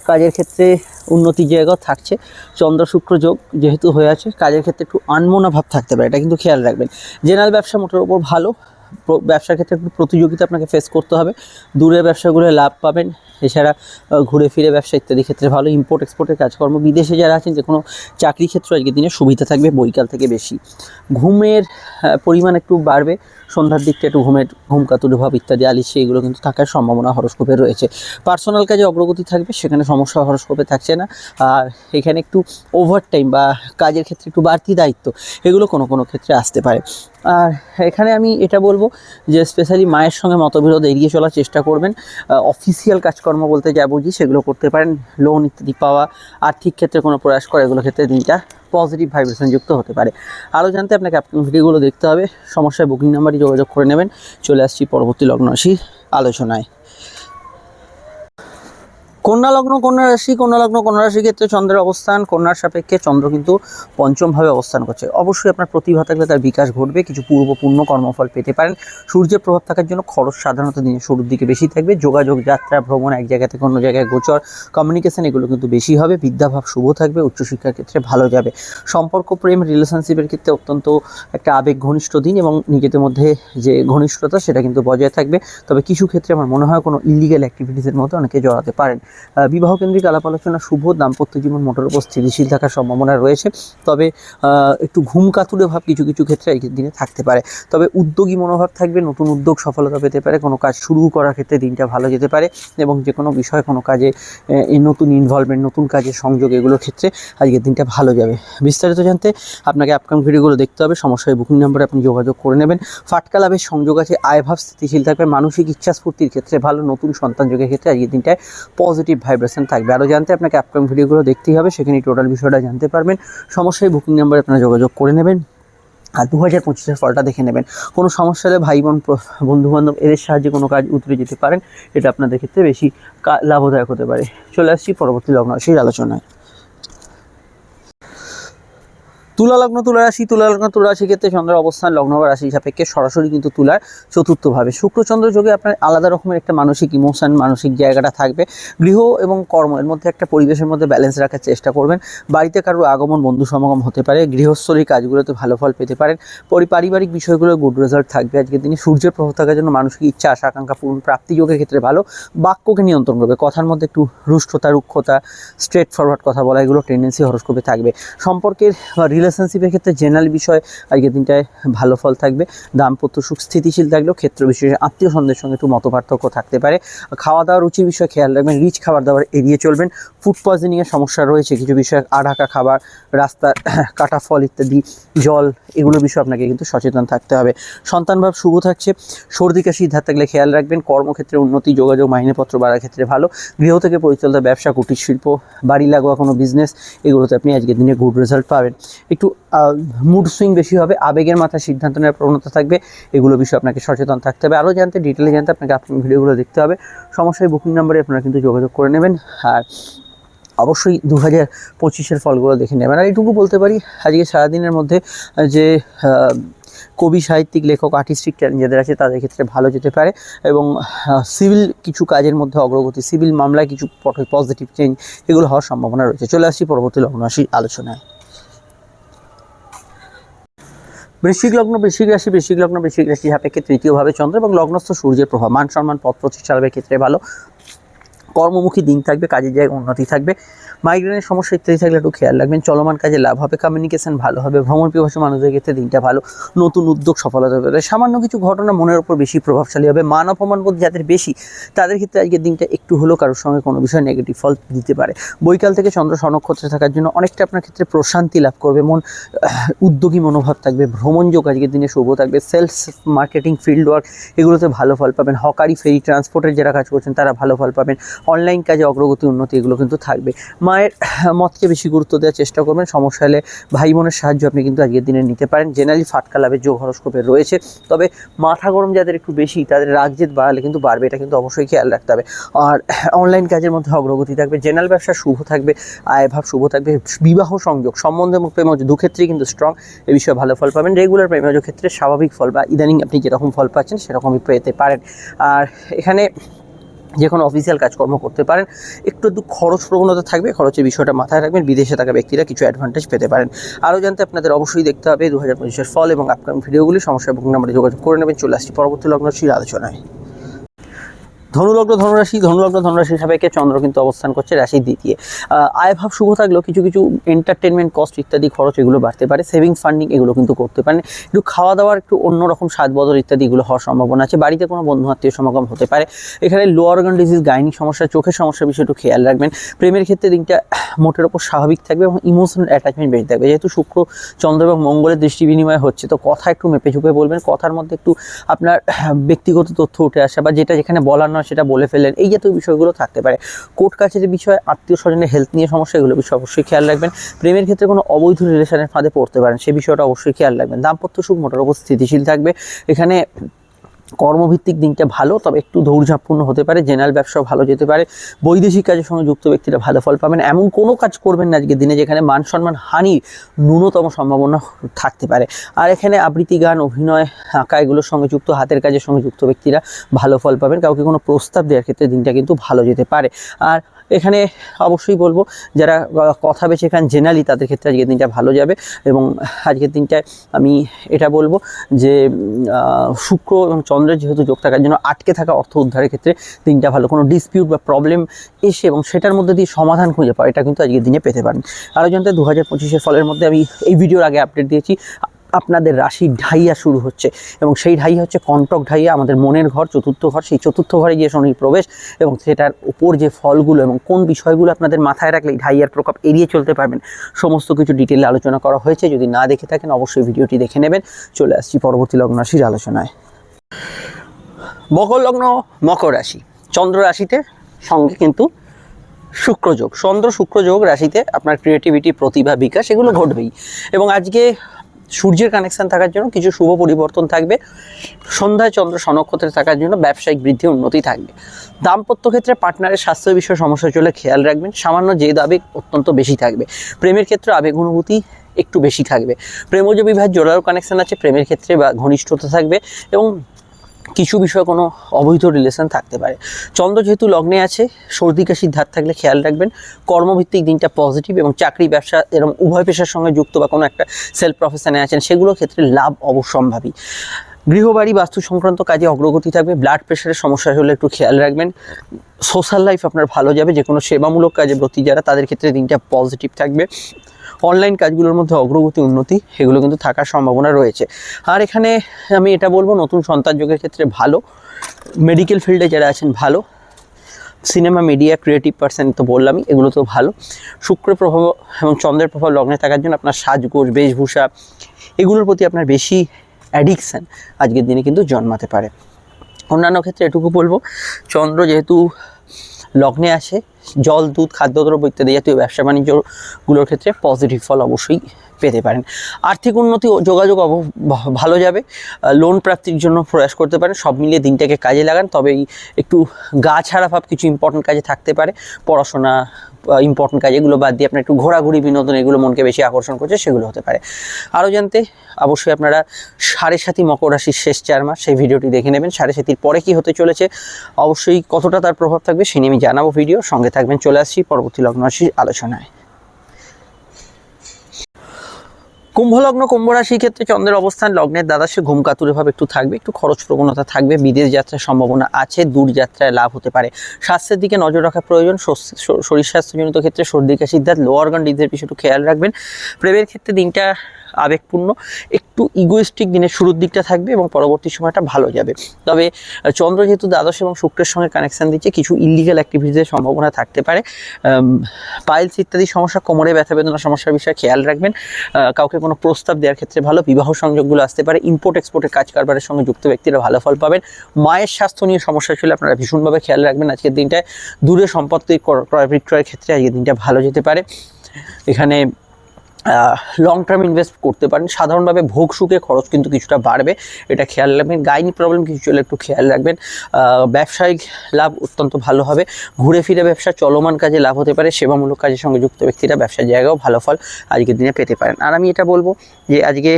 কাজের ক্ষেত্রে উন্নতির জায়গাও থাকছে। চন্দ্র শুক্র যোগ যেহেতু হয়ে আছে, কাজের ক্ষেত্রে একটু আনমোনা ভাব থাকতে পারে, এটা কিন্তু খেয়াল রাখবেন। জেনারেল ব্যবসা মোটের ওপর ভালো ব্যবসার ক্ষেত্রে একটু প্রতিযোগিতা আপনাকে ফেস করতে হবে। দূরের ব্যবসাগুলো লাভ পাবেন এছাড়া ঘুরে ফিরে ব্যবসা ইত্যাদি ক্ষেত্রে ভালো ইম্পোর্ট এক্সপোর্টের কাজকর্ম। বিদেশে যারা আছেন যে কোনো চাকরি ক্ষেত্রে আজকের দিনে সুবিধা থাকবে, বৈকাল থেকে বেশি। ঘুমের পরিমাণ একটু বাড়বে, সন্ধ্যার দিকটা একটু ঘুমের, ঘুম কাতুর ভাব ইত্যাদি আলিশে এগুলো কিন্তু থাকার সম্ভাবনা হরস্কোপে রয়েছে। পার্সোনাল কাজে অগ্রগতি থাকবে, সেখানে সমস্যা হরস্কোপে থাকছে না। আর এখানে একটু ওভার টাইম বা কাজের ক্ষেত্রে একটু বাড়তি দায়িত্ব, এগুলো কোনো কোনো ক্ষেত্রে আসতে পারে। আর এখানে আমি এটা বলব যে স্পেশালি মায়ের সঙ্গে মতবিরোধ এড়িয়ে চলার চেষ্টা করবেন। অফিসিয়াল কাজকর্ম বলতে যা বুঝি সেগুলো করতে পারেন। লোন ইত্যাদি পাওয়া আর্থিক ক্ষেত্রে কোনো প্রয়াস করা, এগুলো ক্ষেত্রে দিনটা পজিটিভ ভাইব্রেশন যুক্ত হতে পারে। আরও জানতে আপনাকে আপনার ভিডিওগুলো দেখতে হবে। সমস্যায় বুকিং নাম্বারই যোগাযোগ করে নেবেন। চলে আসছি পরবর্তী লগ্নরাশি আলোচনায়। কন্যা লগ্ন, কন্যা রাশি, কন্যা লগ্ন, কন্যা রাশির ক্ষেত্রে চন্দ্রের অবস্থান, কন্যার সাপেক্ষে চন্দ্র কিন্তু পঞ্চমভাবে অবস্থান করছে। অবশ্যই আপনার প্রতিভা থাকলে তার বিকাশ ঘটবে, কিছু পূর্বপূর্ণ কর্মফল পেতে পারেন। সূর্যের প্রভাব থাকার জন্য খরচ সাধারণত দিনের শুরুর দিকে বেশি থাকবে। যোগাযোগ, যাত্রা, ভ্রমণ, এক জায়গা থেকে অন্য জায়গায় গোচর কমিউনিকেশন এগুলো কিন্তু বেশি হবে। বিদ্যাভাব শুভ থাকবে, উচ্চশিক্ষার ক্ষেত্রে ভালো যাবে। সম্পর্ক, প্রেম রিলেশনশিপের ক্ষেত্রে অত্যন্ত একটা আবেগ ঘনিষ্ঠ দিন এবং নিজেদের মধ্যে যে ঘনিষ্ঠতা সেটা কিন্তু বজায় থাকবে। তবে কিছু ক্ষেত্রে আমার মনে হয় কোনো ইলিগাল অ্যাক্টিভিটিসের মধ্যে অনেকে জড়াতে পারেন। বিবাহ কেন্দ্রিক আলাপ আলোচনা, শুভ দাম্পত্য জীবন, মোটর উপর স্থিতিশীল থাকার সম্ভাবনা রয়েছে। তবে একটু ঘুম কাতুরে ভাব কিছু কিছু ক্ষেত্রে আজকের দিনে থাকতে পারে। তবে উদ্যোগী মনোভাব থাকবে, নতুন উদ্যোগ সফলতা পেতে পারে, কোনো কাজ শুরু করার ক্ষেত্রে দিনটা ভালো যেতে পারে এবং যে কোনো বিষয়ে কোনো কাজে এই নতুন ইনভলভমেন্ট নতুন কাজের সংযোগ এগুলোর ক্ষেত্রে আজকের দিনটা ভালো যাবে। বিস্তারিত জানতে আপনাকে আপকামিং ভিডিওগুলো দেখতে হবে সমস্যায় বুকিং নাম্বারে আপনি যোগাযোগ করে নেবেন। ফাটকা লাভের সংযোগ আছে আয়ভাব স্থিতিশীল থাকবে, মানসিক ইচ্ছা স্ফূর্তির ক্ষেত্রে ভালো, নতুন সন্তান যোগের ক্ষেত্রে আজকের দিনটায় পজিটিভ ভাইব্রেশন থাকবে। আরও জানতে আপনাকে আপকামিং ভিডিওগুলো দেখতেই হবে, সেখানে টোটাল বিষয়টা জানতে পারবেন। সমস্যায় বুকিং নাম্বারে আপনারা যোগাযোগ করে নেবেন আর দু হাজার পঁচিশের ফলটা দেখে নেবেন। কোনো সমস্যা হলে ভাই বোন বন্ধু বান্ধব এদের সাহায্যে কোনো কাজ উতরে যেতে পারেন, এটা আপনাদের ক্ষেত্রে বেশি লাভদায়ক হতে পারে। চলে আসছি পরবর্তী লগ্ন, সেই আলোচনায়। তুলা লগ্ন, তুলা রাশি, তুলা লগ্ন, তুলা রাশি ক্ষেত্রে চন্দ্রের অবস্থান, লগ্ন বা রাশি সাপেক্ষে সরাসরি কিন্তু তুলার চতুর্থভাবে। শুক্রচন্দ্র যোগে আপনার আলাদা রকমের একটা মানসিক ইমোশন মানসিক জায়গাটা থাকবে। গৃহ এবং কর্ম, এর মধ্যে একটা পরিবেশের মধ্যে ব্যালেন্স রাখার চেষ্টা করবেন। বাড়িতে কারোর আগমন, বন্ধু সমাগম হতে পারে। গৃহস্থলীর কাজগুলোতে ভালো ফল পেতে পারেন। পরি পারিবারিক বিষয়গুলো গুড রেজাল্ট থাকবে। আজকের দিনে সূর্যের প্রভাব থাকার জন্য মানসিক ইচ্ছা, আশা, আকাঙ্ক্ষা, পূরণ প্রাপ্তি যোগের ক্ষেত্রে ভালো। বাক্যকে নিয়ন্ত্রণ করবে। কথার মধ্যে একটু রুষ্টতা, রুক্ষতা স্ট্রেট ফরওয়ার্ড কথা বলা, এগুলো টেন্ডেন্সি হরস্কোপে থাকবে। সম্পর্কের বা রিলেশনশিপের ক্ষেত্রে জেনারেল বিষয়, আজকের দিনটায় ভালো ফল থাকবে। দাম্পত্য সুখ স্থিতিশীল থাকলেও ক্ষেত্র বিশেষে আত্মীয় সন্দের সঙ্গে একটু মতপার্থক্য থাকতে পারে। খাওয়া দাওয়া রুচির বিষয়ে খেয়াল রাখবেন রিচ খাবার দাবার এড়িয়ে চলবেন। ফুড পয়জনিংয়ের সমস্যা রয়েছে কিছু বিষয়ে আঢাকা খাবার রাস্তার [COUGHS] কাটা ফল ইত্যাদি, জল, এগুলো বিষয়ে আপনাকে কিন্তু সচেতন থাকতে হবে। সন্তানভাব শুভ থাকছে, সর্দি, কাশি, ধার থাকলে খেয়াল রাখবেন। কর্মক্ষেত্রে উন্নতি, যোগাযোগ, মাইনেপত্র বাড়ার ক্ষেত্রে ভালো। গৃহ থেকে পরিচালিত ব্যবসা, কুটির শিল্প, বাড়ি লাগোয়া কোনো বিজনেস এগুলোতে আপনি আজকের দিনে গুড রেজাল্ট পাবেন। একটু মুড সুইং বেশি হবে, আবেগের মাথায় সিদ্ধান্ত নেওয়ার প্রবণতা থাকবে, এগুলো বিষয়ে আপনাকে সচেতন থাকতে হবে। আরও জানতে ডিটেলে জানতে আপনাকে আপনি ভিডিওগুলো দেখতে হবে। সমস্যায় বুকিং নাম্বারে আপনারা কিন্তু যোগাযোগ করে নেবেন। আর অবশ্যই দু হাজার পঁচিশের ফলগুলো দেখে নেবেন। আর এইটুকু বলতে পারি, আজকে সারাদিনের মধ্যে যে কবি, সাহিত্যিক, লেখক আর্টিস্টিক যাদের আছে, তাদের ক্ষেত্রে ভালো যেতে পারে এবং সিভিল কিছু কাজের মধ্যে অগ্রগতি সিভিল মামলায় কিছু পজিটিভ চেঞ্জ এগুলো হওয়ার সম্ভাবনা রয়েছে। চলে আসছি পরবর্তী লগ্ন আলোচনায়। বৃশ্চিক লগ্ন বৃশ্চিক রাশি বৃশ্চিক লগ্ন বৃশ্চিক রাশি সাপেক্ষে তৃতীয়ভাবে চন্দ্র এবং লগ্নস্থ সূর্যের প্রভাব। মান সম্মান, পথ প্রতিষ্ঠা ক্ষেত্রে ভালো। কর্মমুখী দিন থাকবে, কাজের জায়গায় উন্নতি থাকবে। মাইগ্রেনের সমস্যা ইত্যাদি থাকলে একটু খেয়াল রাখবেন, চলমান কাজে লাভ হবে কমিউনিকেশন ভালো হবে, ভ্রমণ পিপাসু মানুষদের ক্ষেত্রে দিনটা ভালো, নতুন উদ্যোগ সফলতা পেতে সামান্য কিছু ঘটনা মনের উপর বেশি প্রভাবশালী হবে, মান অপমান বোধ যাদের বেশি, তাদের ক্ষেত্রে আজকের দিনটা একটু হলেও কারোর সঙ্গে কোনো বিষয় নেগেটিভ ফল দিতে পারে। বৈকাল থেকে চন্দ্র সনক্ষত্রে থাকার জন্য অনেকটা আপনার ক্ষেত্রে প্রশান্তি লাভ করবে, মন উদ্যোগী মনোভাব থাকবে, ভ্রমণ যোগ আজকের দিনে শুভ থাকবে সেলস মার্কেটিং ফিল্ড ওয়ার্ক এগুলোতে ভালো ফল পাবেন। হকারি ফেরি ট্রান্সপোর্টের যারা কাজ করছেন, তারা ভালো ফল পাবেন। অনলাইন কাজে অগ্রগতি, উন্নতি এগুলো কিন্তু থাকবে। মায়ের মতকে বেশি গুরুত্ব দেওয়ার চেষ্টা করবেন। সমস্যা হলে ভাই বোনের সাহায্য আপনি কিন্তু আজকের দিনে নিতে পারেন। জেনারেলি ফাটকা লাভের যোগ হরস্কোপে রয়েছে। তবে মাথা গরম যাদের একটু বেশি, তাদের রাগ জেদ বাড়ালে কিন্তু বাড়বে, এটা কিন্তু অবশ্যই খেয়াল রাখতে হবে। আর অনলাইন কাজের মধ্যে অগ্রগতি থাকবে। জেনারেল ব্যবসা শুভ থাকবে আয়ভাব শুভ থাকবে, বিবাহ সংযোগ, সম্বন্ধে এবং দুক্ষেত্রেই কিন্তু স্ট্রং এ বিষয়ে ভালো ফল পাবেন। রেগুলার প্রেমজ ক্ষেত্রে স্বাভাবিক ফল বা ইদানিং আপনি যেরকম ফল পাচ্ছেন, সেরকমই পেতে পারেন। আর এখানে যে কোনো অফিসিয়াল কাজকর্ম করতে পারেন, একটু একটু খরচ প্রবণতা থাকবে, খরচের বিষয়টা মাথায় রাখবেন, বিদেশে থাকা ব্যক্তিরা কিছু অ্যাডভান্টেজ পেতে পারেন। আরও জানতে আপনাদের অবশ্যই দেখতে হবে দু হাজার পঁচিশের ফল এবং আপকামিং ভিডিওগুলি সমস্যা বুকিং নাম্বারে যোগাযোগ করে নেবেন। চলে আসছি পরবর্তী লগ্নশীল আলোচনায়। ধনুলগ্ন, ধনুরাশি ধনুলগ্ন ধনুরাশি সাপেক্ষে চন্দ্র কিন্তু অবস্থান করছে রাশির দ্বিতীয় আয়ভাব শুভ থাকলেও কিছু কিছু এন্টারটেনমেন্ট কস্ট ইত্যাদি খরচ এগুলো বাড়তে পারে সেভিংস ফান্ডিং এগুলো কিন্তু করতে পারেন। একটু খাওয়া দাওয়ার একটু অন্যরকম স্বাদ বদল ইত্যাদি এগুলো হওয়ার সম্ভাবনা আছে। বাড়িতে কোনো বন্ধু আত্মীয় সমাগম হতে পারে। এখানে লো ডিজিজ গাইনিক সমস্যা, চোখের সমস্যার বিষয়ে একটু খেয়াল রাখবেন। প্রেমের ক্ষেত্রে দিনটা মোটের ওপর স্বাভাবিক থাকবে এবং ইমোশনাল অ্যাটাচমেন্ট বেশি থাকবে। যেহেতু শুক্র, চন্দ্র এবং মঙ্গলের দৃষ্টি বিনিময় হচ্ছে, তো কথা একটু মেপে ঝুপে বলবেন। কথার মধ্যে একটু আপনার ব্যক্তিগত তথ্য উঠে আসা বা যেটা যেখানে বলার সেটা বলে ফেললেন। এই জাতীয় বিষয়গুলো থাকতে পারে। কোর্ট কাছের বিষয়ে আত্মীয় স্বজনের হেলথ নিয়ে সমস্যা, এগুলো বিষয়ে অবশ্যই খেয়াল রাখবেন। প্রেমের ক্ষেত্রে কোনো অবৈধ রিলেশনের ফাঁদে পড়তে পারেন, সে বিষয়টা অবশ্যই খেয়াল রাখবেন। দাম্পত্য সুখ মোটার উপর স্থিতিশীল থাকবে। এখানে কর্মভিত্তিক দিনটা ভালো, তবে একটু ধৈর্যাপূর্ণ হতে পারে, জেনারেল ব্যবসাও ভালো যেতে পারে, বৈদেশিক কাজের সঙ্গে যুক্ত ব্যক্তিরা ভালো ফল পাবেন। এমন কোনো কাজ করবেন না আজকে দিনে যেখানে মান সম্মান হানির ন্যূনতম সম্ভাবনা থাকতে পারে। আর এখানে আবৃত্তি গান, অভিনয়, আঁকা, এগুলোর সঙ্গে যুক্ত, হাতের কাজের সঙ্গে যুক্ত ব্যক্তিরা ভালো ফল পাবেন। কাউকে কোনো প্রস্তাব দেওয়ার ক্ষেত্রে দিনটা কিন্তু ভালো যেতে পারে। আর এখানে অবশ্যই বলব, যারা কথা বেছে খান জেনারেলি তাদের ক্ষেত্রে আজকের দিনটা ভালো যাবে এবং আজকের দিনটায় আমি এটা বলব যে শুক্র এবং চন্দ্রের যেহেতু যোগ থাকার জন্য আটকে থাকা অর্থ উদ্ধারের ক্ষেত্রে দিনটা ভালো। কোনো ডিসপিউট বা প্রবলেম এসে এবং সেটার মধ্যে দিয়ে সমাধান খুঁজে পাওয়া, এটা কিন্তু আজকের দিনে পেতে পারেন। আরও জানতে দু হাজার পঁচিশের ফলের মধ্যে আমি এই ভিডিওর আগে আপডেট দিয়েছি। আপনাদের রাশি ঢাইয়া শুরু হচ্ছে এবং সেই ঢাইয়া হচ্ছে কন্টক ঢাইয়া, আমাদের মনের ঘর, চতুর্থ ঘর। সেই চতুর্থ ঘরে গিয়ে শনির প্রবেশ এবং সেটার উপর যে ফলগুলো এবং কোন বিষয়গুলো আপনাদের মাথায় রাখলে ঢাইয়ার প্রকোপ এড়িয়ে চলতে পারবেন, সমস্ত কিছু ডিটেলে আলোচনা করা হয়েছে। যদি না দেখে থাকেন, অবশ্যই ভিডিওটি দেখে নেবেন। চলে আসছি পরবর্তী লগ্ন রাশির আলোচনায়। মকর লগ্ন, মকর রাশি। চন্দ্র রাশিতে সঙ্গে কিন্তু শুক্রযোগ চন্দ্র শুক্রযোগ রাশিতে আপনার ক্রিয়েটিভিটি প্রতিভা, বিকাশ এগুলো ঘটবেই। এবং আজকে সূর্যের কানেকশান থাকার জন্য কিছু শুভ পরিবর্তন থাকবে। সন্ধ্যায় চন্দ্র সনক্ষত্রে থাকার জন্য ব্যবসায়িক বৃদ্ধি উন্নতি থাকবে। দাম্পত্য ক্ষেত্রে পার্টনারের স্বাস্থ্য বিষয়ে সমস্যা চলে খেয়াল রাখবেন। সামান্য জেদ, আবেগ অত্যন্ত বেশি থাকবে। প্রেমের ক্ষেত্রে আবেগ অনুভূতি একটু বেশি থাকবে। প্রেমজ বিবাহের জোরালো কানেকশান আছে। প্রেমের ক্ষেত্রে বা ঘনিষ্ঠতা থাকবে এবং কিছু বিষয়ে কোনো অবৈধ রিলেশন থাকতে পারে। চন্দ্র যেহেতু লগ্নে আছে, সর্দি কাশির ধার থাকলে খেয়াল রাখবেন। কর্মভিত্তিক দিনটা পজিটিভ এবং চাকরি, ব্যবসা এরকম উভয় পেশার সঙ্গে যুক্ত বা কোনো একটা সেলফ প্রফেশনে আছেন, সেগুলোর ক্ষেত্রে লাভ অবশ্যম্ভাবী গৃহবাড়ি, বাস্তু সংক্রান্ত কাজে অগ্রগতি থাকবে ব্লাড প্রেশারের সমস্যা হলে একটু খেয়াল রাখবেন। সোশ্যাল লাইফ আপনার ভালো যাবে যে কোনো সেবামূলক কাজে ব্রতী যারা, তাদের ক্ষেত্রে দিনটা পজিটিভ থাকবে। অনলাইন কাজগুলোর মধ্যে অগ্রগতি, উন্নতি, এগুলো কিন্তু থাকার সম্ভাবনা রয়েছে। আর এখানে আমি এটা বলব, নতুন সন্তান যোগের ক্ষেত্রে ভালো। মেডিকেল ফিল্ডে যারা আছেন, ভালো। সিনেমা মিডিয়া ক্রিয়েটিভ পার্সন তো বললামই, এগুলো তো ভালো। শুক্র প্রভাব এবং চন্দ্রের প্রভাব লগ্নে থাকার জন্য আপনার সাজগোজ, বেশভূষা, এগুলোর প্রতি আপনার বেশি অ্যাডিকশান আজকের দিনে কিন্তু জন্মাতে পারে। অন্যান্য ক্ষেত্রে এটুকু বলব, চন্দ্র যেহেতু লগ্নে আছে জল, দুধ, খাদ্যদ্রব্য ইত্যাদি জাতীয় ব্যবসা বাণিজ্যগুলোর ক্ষেত্রে পজিটিভ ফল অবশ্যই পেতে পারেন। আর্থিক উন্নতি ও যোগাযোগ ভালো যাবে। লোন প্রাপ্তির জন্য প্রয়াস করতে পারেন। সব মিলিয়ে দিনটাকে কাজে লাগান। তবে একটু গা ছাড়া ভাব কিছু ইম্পর্টেন্ট কাজে থাকতে পারে। পড়াশোনা ইম্পর্টেন্ট কাজ এগুলো বাদ দিয়ে আপনার একটু ঘোরাঘুরি, বিনোদন এগুলো মনকে বেশি আকর্ষণ করছে, সেগুলো হতে পারে। আরও জানতে অবশ্যই আপনারা সাড়ে সাথী মকর রাশির শেষ চার মাস সেই ভিডিওটি দেখে নেবেন। সাড়ে সাতির পরে কি হতে চলেছে, অবশ্যই কতটা তার প্রভাব থাকবে সে নিয়ে আমি জানাব ভিডিও। সঙ্গে থাকবেন। চলে আসছি পরবর্তী লগ্ন রাশির আলোচনায়। কুম্ভলগ্ন কুম্ভ রাশির ক্ষেত্রে চন্দ্রের অবস্থান, লগ্নের দ্বাদশে ঘুমকাতুরে ভাবে একটু থাকবে, একটু খরচ প্রবণতা থাকবে, বিদেশ যাত্রার সম্ভাবনা আছে, দূর যাত্রায় লাভ হতে পারে। স্বাস্থ্যের দিকে নজর রাখা প্রয়োজন শরীর স্বাস্থ্যজনিত ক্ষেত্রে সর্দি কাশির দাঁত লোয়ার গান ডিজের বিষয়ে একটু খেয়াল রাখবেন। প্রেমের ক্ষেত্রে দিনটা আবেগপূর্ণ, একটু ইগোয়েস্টিক দিনের শুরুর দিকটা থাকবে এবং পরবর্তী সময়টা ভালো যাবে। তবে চন্দ্র যেহেতু দ্বাদশ এবং শুক্রের সঙ্গে কানেকশন দিচ্ছে, কিছু ইলিগাল অ্যাক্টিভিটিসের সম্ভাবনা থাকতে পারে। পাইলস ইত্যাদি সমস্যা, কোমরে ব্যথা বেদনা সমস্যার বিষয়ে খেয়াল রাখবেন। কাউকে কোনো প্রস্তাব দেওয়ার ক্ষেত্রে ভালো বিবাহ সংযোগগুলো আসতে পারে। ইম্পোর্ট এক্সপোর্টের কাজ কারবারের সঙ্গে যুক্ত ব্যক্তিরা ভালো ফল পাবেন। মায়ের স্বাস্থ্য নিয়ে সমস্যা ছিল আপনারা ভীষণভাবে খেয়াল রাখবেন। আজকের দিনটায় দূরে সম্পত্তি ক্র- ক্রয়, বিক্রয়ের ক্ষেত্রে আজকের দিনটা ভালো যেতে পারে। এখানে লং টার্ম ইনভেস্ট করতে পারেন। সাধারণভাবে ভোগ সুখে খরচ কিন্তু কিছুটা বাড়বে। এটা খেয়াল রাখবেন। গাইনি প্রবলেম কিছু চলে একটু খেয়াল রাখবেন। ব্যবসায়িক লাভ অত্যন্ত ভালো হবে। ঘুরে ফিরে ব্যবসা চলমান কাজে লাভ হতে পারে। সেবামূলক কাজের সঙ্গে যুক্ত ব্যক্তিরা ব্যবসার জায়গাও ভালো ফল আজকের দিনে পেতে পারেন। আর আমি এটা বলব যে আজকে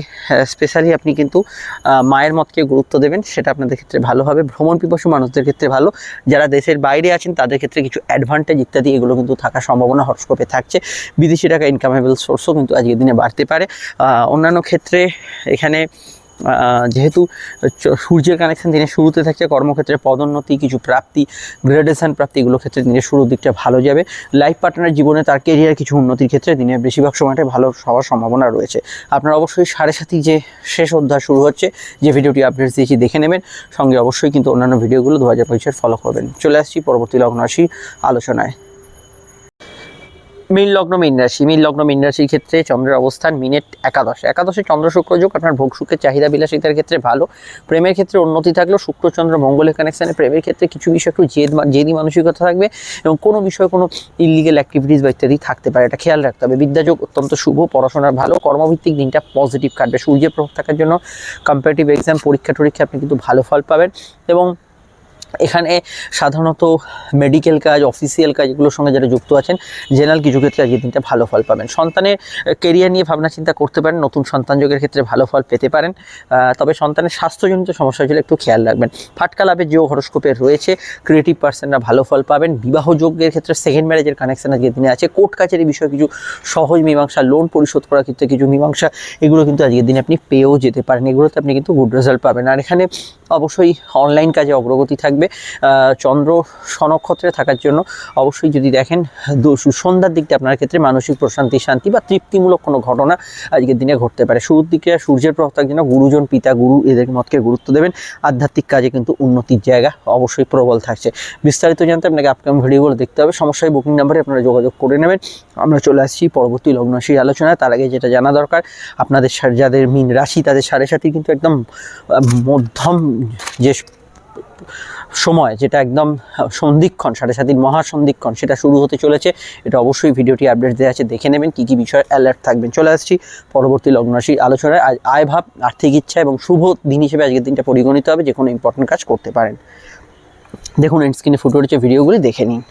স্পেশালি আপনি কিন্তু মায়ের মতকে গুরুত্ব দেবেন। সেটা আপনাদের ক্ষেত্রে ভালো হবে। ভ্রমণ পিপাসু মানুষদের ক্ষেত্রে ভালো। যারা দেশের বাইরে আছেন, তাদের ক্ষেত্রে কিছু অ্যাডভান্টেজ ইত্যাদি এগুলো কিন্তু থাকার সম্ভাবনা হরস্কোপে থাকছে। বিদেশি টাকা ইনকামেবল সোর্সও কিন্তু আজকের দিনে বাড়তে পারে। অন্যান্য ক্ষেত্রে এখানে যেহেতু সূর্যের কানেকশন দিনের শুরুতে থাকছে, কর্মক্ষেত্রে পদোন্নতি, কিছু প্রাপ্তি গ্রেডেশন প্রাপ্তি, এগুলো ক্ষেত্রে দিনের শুরুর দিকটা ভালো যাবে। লাইফ পার্টনার জীবনে তার কেরিয়ার কিছু উন্নতির ক্ষেত্রে দিনের বেশিরভাগ সময়টাই ভালো হওয়ার সম্ভাবনা রয়েছে। আপনারা অবশ্যই সাড়ে সাথী যে শেষ অধ্যায় শুরু হচ্ছে, যে ভিডিওটি আপডেটস দিয়েছি দেখে নেবেন। সঙ্গে অবশ্যই কিন্তু অন্যান্য ভিডিওগুলো দু হাজার পঁচিশের ফলো করবেন। চলে আসছি পরবর্তী লগ্ন রাশি আলোচনায়। মীন লগ্ন, মীন রাশি। মীন লগ্ন, মীন রাশির ক্ষেত্রে চন্দ্রের অবস্থান মিনেট একাদশ। একাদশে চন্দ্র শুক্র যোগ, আপনার ভোগ সুখের চাহিদা বিলাসিতার ক্ষেত্রে ভালো। প্রেমের ক্ষেত্রে উন্নতি থাকলেও শুক্র, চন্দ্র মঙ্গলের কানেকশানে প্রেমের ক্ষেত্রে কিছু বিষয় একটু জেদ জেদি মানসিকতা থাকবে এবং কোনো বিষয়ে, কোনো ইলিগেল অ্যাক্টিভিটিস বা ইত্যাদি থাকতে পারে। এটা খেয়াল রাখতে হবে। বিদ্যাযোগ অত্যন্ত শুভ পড়াশোনার ভালো, কর্মভিত্তিক দিনটা পজিটিভ কাটবে। সূর্যের প্রভাব থাকার জন্য কম্পারেটিভ এক্সাম পরীক্ষা টরীক্ষা আপনি কিন্তু ভালো ফল পাবেন এবং এখানে সাধারণত মেডিকেল কাজ অফিসিয়াল কাজ এগুলোর সঙ্গে যারা যুক্ত আছেন জেনারেল কিছু ক্ষেত্রে আজকের দিনটা ভালো ফল পাবেন। সন্তানের কেরিয়ার নিয়ে ভাবনা চিন্তা করতে পারেন, নতুন সন্তান যোগের ক্ষেত্রে ভালো ফল পেতে পারেন। তবে সন্তানের স্বাস্থ্যজনিত সমস্যা হয়েছিল একটু খেয়াল রাখবেন। ফাটকা লাভের যে হরস্কোপে রয়েছে ক্রিয়েটিভ পার্সনরা ভালো ফল পাবেন। বিবাহ যোগের ক্ষেত্রে সেকেন্ড ম্যারেজের কানেকশন আজকের দিনে আছে। কোর্ট কাছারি বিষয়ে কিছু সহজ মীমাংসা লোন পরিশোধ করার ক্ষেত্রে কিছু মীমাংসা, এগুলো কিন্তু আজকের দিনে আপনি পেয়েও যেতে পারেন। এগুলোতে আপনি কিন্তু গুড রেজাল্ট পাবেন। আর এখানে অবশ্যই অনলাইন কাজে অগ্রগতি থাকবে। চন্দ্র স্বনক্ষত্রে থাকার জন্য অবশ্যই যদি দেখেন সন্ধ্যার দিকটা আপনার ক্ষেত্রে মানসিক প্রশান্তি, শান্তি বা তৃপ্তিমূলক কোনো ঘটনা আজকের দিনে ঘটতে পারে। শুরুর দিকে সূর্যের প্রভাব থাকার জন্য গুরুজন, পিতা, গুরু এদের মতকে গুরুত্ব দেবেন। আধ্যাত্মিক কাজে কিন্তু উন্নতির জায়গা অবশ্যই প্রবল থাকছে। বিস্তারিত জানতে আপনাকে আপকামিং ভিডিওগুলো দেখতে হবে। সমস্যায় বুকিং নাম্বারে আপনারা যোগাযোগ করে নেবেন। আমরা চলে আসছি পরবর্তী লগ্নশী আলোচনায়। তার আগে যেটা জানা দরকার, আপনাদের যাদের মিন রাশি, তাদের সাড়ে সাথী কিন্তু একদম মধ্যম যে সময় যেটা একদম সন্ধিক্ষণ, সাড়ে সাতির মহাসন্ধিক্ষণ সেটা শুরু হতে চলেছে। এটা অবশ্যই ভিডিওটি আপডেট দেওয়া আছে, দেখে নেবেন কী কী বিষয়ে অ্যালার্ট থাকবেন। চলে আসছি পরবর্তী লগ্নরাশির আলোচনায়। আজ আয় ভাব, আর্থিক ইচ্ছা এবং শুভ দিন হিসেবে আজকের দিনটা পরিগণিত হবে, যে কোনো ইম্পর্টেন্ট কাজ করতে পারেন। দেখুন স্ক্রিনে ফুটে উঠেছে ভিডিওগুলি দেখে নিন।